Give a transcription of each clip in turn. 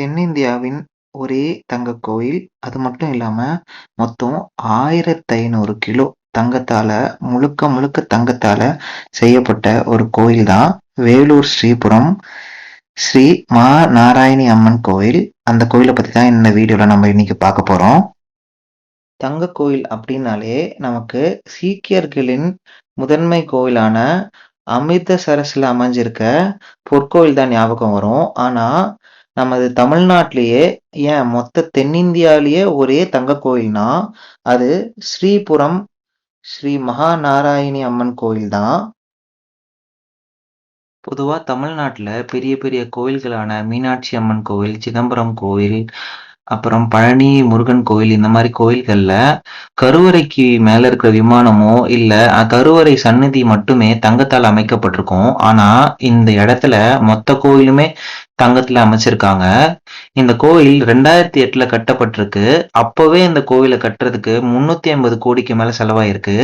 தென்னிந்தியாவின் ஒரே தங்கக் கோயில். அது மட்டும் இல்லாம, மொத்தம் ஐநூறு கிலோ தங்கத்தால முழுக்க முழுக்க தங்கத்தால செய்யப்பட்ட ஒரு கோயில் தான் வேலூர் ஸ்ரீபுரம் ஸ்ரீ மா நாராயணி அம்மன் கோயில். அந்த கோயிலை பத்தி தான் இந்த வீடியோல நம்ம இன்னைக்கு பார்க்க போறோம். தங்க கோயில் அப்படின்னாலே நமக்கு சீக்கியர்களின் முதன்மை கோயிலான அமிர்தசரஸில் அமைஞ்சிருக்க பொற்கோயில் தான் ஞாபகம் வரும். ஆனால் நமது தமிழ்நாட்டிலேயே ஏன் மொத்த தென்னிந்தியாவிலேயே ஒரே தங்க கோயில்னா அது ஸ்ரீபுரம் ஸ்ரீ மகாநாராயணி அம்மன் கோயில் தான் பொதுவாக தமிழ்நாட்டில் பெரிய பெரிய கோயில்களான மீனாட்சி அம்மன் கோவில், சிதம்பரம் கோவில், அப்புறம் பழனி முருகன் கோயில் இந்த மாதிரி கோயில்கள்ல கருவறைக்கு மேலே இருக்கிற விமானமோ இல்லை கருவறை சன்னதி மட்டுமே தங்கத்தால் அமைக்கப்பட்டிருக்கும். ஆனால் இந்த இடத்துல மொத்த கோயிலுமே தங்கத்துல அமைச்சிருக்காங்க. இந்த கோயில் ரெண்டாயிரத்தி எட்டுல கட்டப்பட்டிருக்கு. அப்பவே இந்த கோயிலை கட்டுறதுக்கு முன்னூத்தி ஐம்பது கோடிக்கு மேல செலவாயிருக்கு.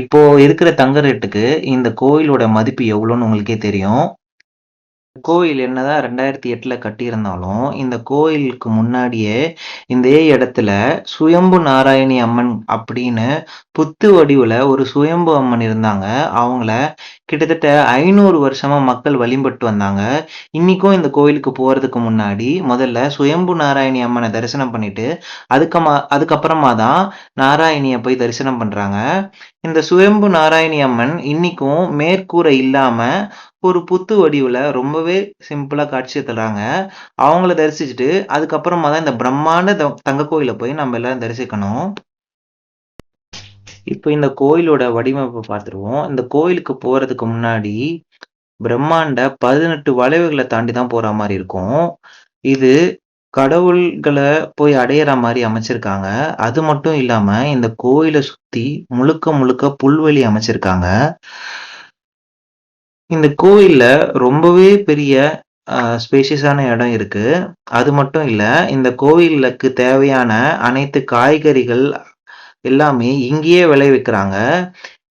இப்போ இருக்கிற தங்க ரேட்டுக்கு இந்த கோயிலோட மதிப்பு எவ்வளோன்னு உங்களுக்கே தெரியும். கோயில் என்னதான் ரெண்டாயிரத்தி எட்டுல கட்டியிருந்தாலும், இந்த கோயிலுக்கு முன்னாடியே இதே இடத்துல சுயம்பு நாராயணி அம்மன் அப்படின்னு புத்து வடிவுல ஒரு சுயம்பு அம்மன் இருந்தாங்க. அவங்கள கிட்டத்தட்ட ஐநூறு வருஷமா மக்கள் வழிபட்டு வந்தாங்க. இன்னைக்கும் இந்த கோயிலுக்கு போறதுக்கு முன்னாடி முதல்ல சுயம்பு நாராயணி அம்மனை தரிசனம் பண்ணிட்டு, அதுக்கமா அதுக்கப்புறமா தான் நாராயணிய போய் தரிசனம் பண்றாங்க. இந்த சுயம்பு நாராயணி அம்மன் இன்னைக்கும் மேற்கூரை இல்லாம ஒரு புத்து வடிவுல ரொம்பவே சிம்பிளா காட்சி தர்றாங்க. அவங்கள தரிசிச்சுட்டு, அதுக்கப்புறமா தான் இந்த பிரம்மாண்ட தங்க கோயில போய் நம்ம எல்லாரும் தரிசிக்கணும். இப்போ இந்த கோயிலோட வடிவமைப்பை பார்த்துருவோம். இந்த கோயிலுக்கு போறதுக்கு முன்னாடி பிரம்மாண்ட பதினெட்டு வளைவுகளை தாண்டி தான் போற மாதிரி இருக்கும். இது கடவுள்களை போய் அடையிற மாதிரி அமைச்சிருக்காங்க. அது மட்டும் இல்லாம இந்த கோயில சுத்தி முழுக்க முழுக்க புல்வெளி அமைச்சிருக்காங்க. இந்த கோயில்ல ரொம்பவே பெரிய ஸ்பேஷியஸான இடம் இருக்கு. அது மட்டும் இல்ல, இந்த கோயிலுக்கு தேவையான அனைத்து காய்கறிகள் எல்லாமே இங்கேயே விளைவிக்கிறாங்க.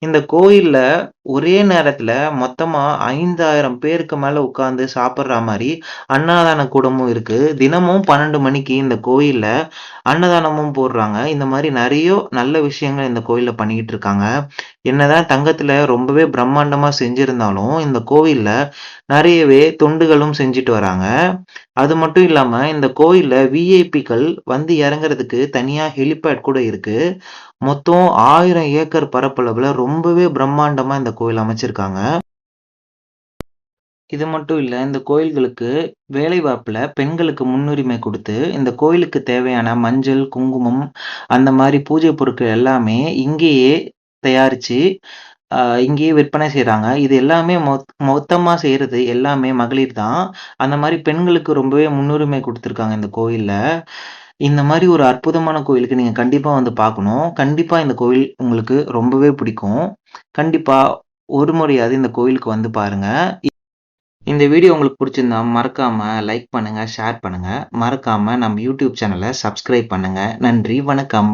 இந்த கோயில்ல ஒரே நேரத்துல மொத்தமா ஐந்தாயிரம் பேருக்கு மேல உட்கார்ந்து சாப்பிடுற மாரி அன்னதான கூடமும் இருக்கு. தினமும் பன்னெண்டு மணிக்கு இந்த கோயில்ல அன்னதானமும் போடுறாங்க. இந்த மாதிரி நிறைய நல்ல விஷயங்கள் இந்த கோயில்ல பண்ணிக்கிட்டு இருக்காங்க. என்னதான் தங்கத்துல ரொம்பவே பிரம்மாண்டமா செஞ்சிருந்தாலும், இந்த கோவில்ல நிறையவே தொண்டுகளும் செஞ்சுட்டு வராங்க. அது மட்டும் இல்லாம இந்த கோயில்ல விஐபிக்கள் வந்து இறங்குறதுக்கு தனியா ஹெலிபேட் கூட இருக்கு. மொத்தம் ஆயிரம் ஏக்கர் பரப்பளவுல ரொம்பவே பிரம்மாண்டமா இந்த கோயில் அமைச்சிருக்காங்க. இது மட்டும் இல்ல, இந்த கோயில்களுக்கு வேலைவாய்ப்புல பெண்களுக்கு முன்னுரிமை கொடுத்து, இந்த கோயிலுக்கு தேவையான மஞ்சள், குங்குமம் அந்த மாதிரி பூஜை பொருட்கள் எல்லாமே இங்கேயே தயாரிச்சு இங்கேயே விற்பனை செய்கிறாங்க இது எல்லாமே மொத் மொத்தமா செய்றது எல்லாமே மகளிர் தான். அந்த மாதிரி பெண்களுக்கு ரொம்பவே முன்னுரிமை கொடுத்துருக்காங்க இந்த கோயில்ல. இந்த மாதிரி ஒரு அற்புதமான கோயிலுக்கு நீங்கள் கண்டிப்பாக வந்து பார்க்கணும். கண்டிப்பாக இந்த கோயில் உங்களுக்கு ரொம்பவே பிடிக்கும். கண்டிப்பாக ஒரு முறையாவது இந்த கோயிலுக்கு வந்து பாருங்கள் இந்த வீடியோ உங்களுக்கு பிடிச்சிருந்தா மறக்காமல் லைக் பண்ணுங்கள் ஷேர் பண்ணுங்கள் மறக்காமல் நம்ம யூடியூப் சேனலை சப்ஸ்கிரைப் பண்ணுங்கள் நன்றி, வணக்கம்.